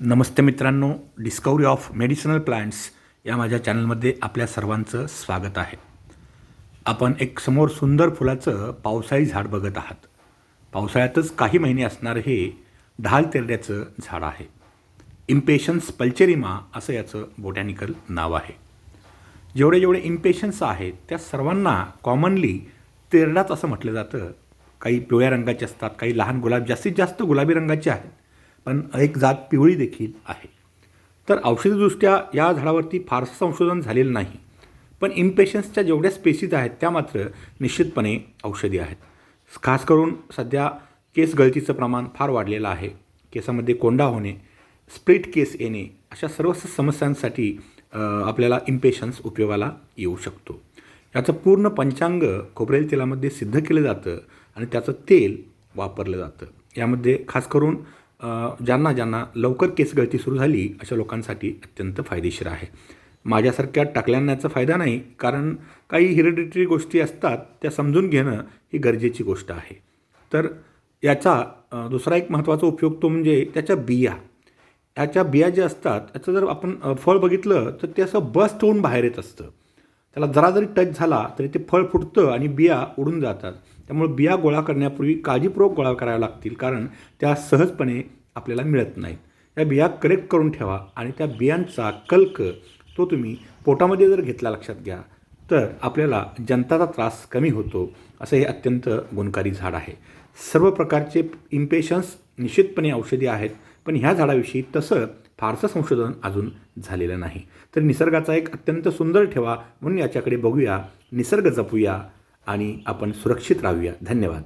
नमस्ते मित्रांनो discovery of medicinal plants या माझ्या चॅनलमध्ये आपल्या सर्वांचं स्वागत आहे. आपण एक समोर सुंदर फुलाचं पावसाळी झाड बघत आहात. पावसाळ्यातच काही महिने असणारं हे ढाल तेरड्याचं झाड आहे. इम्पेशन्स पल्चेरिमा असं याचं बोटॅनिकल नाव आहे. जेवढे जेवढे इम्पेशन्स आहेत त्या सर्वांना कॉमनली तेरडाच असं म्हटलं जातं. काही पिवळ्या रंगाचे असतात काही लहान गुलाब जास्तीत जास्त गुलाबी रंगाचे आहेत. पण एक जात पिवळी देखील आहे. तर औषधीदृष्ट्या या झाडावरती फारसं संशोधन झालेलं नाही. पण इम्पेशन्सच्या जेवढ्या स्पेसीज आहेत त्या मात्र निश्चितपणे औषधी आहेत. खास करून सध्या केस गळतीचं प्रमाण फार वाढलेलं आहे. केसामध्ये कोंडा होणे स्प्लिट केस येणे अशा सर्व समस्यांसाठी आपल्याला इम्पेशन्स उपयोगाला येऊ शकतो. याचं पूर्ण पंचांग खोबरेल तेलामध्ये सिद्ध केलं जातं आणि त्याचं तेल वापरलं जातं. यामध्ये खास करून ज्यांना ज्यांना लवकर केस गळती सुरू झाली अशा लोकांसाठी अत्यंत फायदेशीर आहे. माझ्यासारख्या टाकल्यांनाचा फायदा नाही कारण काही हिरिडिटरी गोष्टी असतात त्या समजून घेणं ही गरजेची गोष्ट आहे. तर याचा दुसरा एक महत्त्वाचा उपयोग तो म्हणजे त्याच्या बिया. ह्याच्या बिया ज्या असतात त्याचं जर आपण फळ बघितलं तर ते असं बस्ट होऊन बाहेर येत असतं. त्याला जरा जरी टच झाला तरी ते फळ फुटतं आणि बिया उडून जातात. त्यामुळे बिया गोळा करण्यापूर्वी काळजीपूर्वक गोळा कराव्या लागतील कारण त्या सहजपणे आपल्याला मिळत नाहीत. त्या बिया कलेक्ट करून ठेवा आणि त्या बियांचा कल्क तो तुम्ही पोटामध्ये जर घेतला लक्षात घ्या तर आपल्याला जंताचा त्रास कमी होतो असं हे अत्यंत गुणकारी झाड आहे. सर्व प्रकारचे इम्पेशन्स निश्चितपणे औषधी आहेत पण ह्या झाडाविषयी तसं फारसं संशोधन अजून झालेलं नाही. तर निसर्गाचा एक अत्यंत सुंदर ठेवा म्हणून याच्याकडे बघूया निसर्ग जपूया आणि आपण सुरक्षित राहूया. धन्यवाद.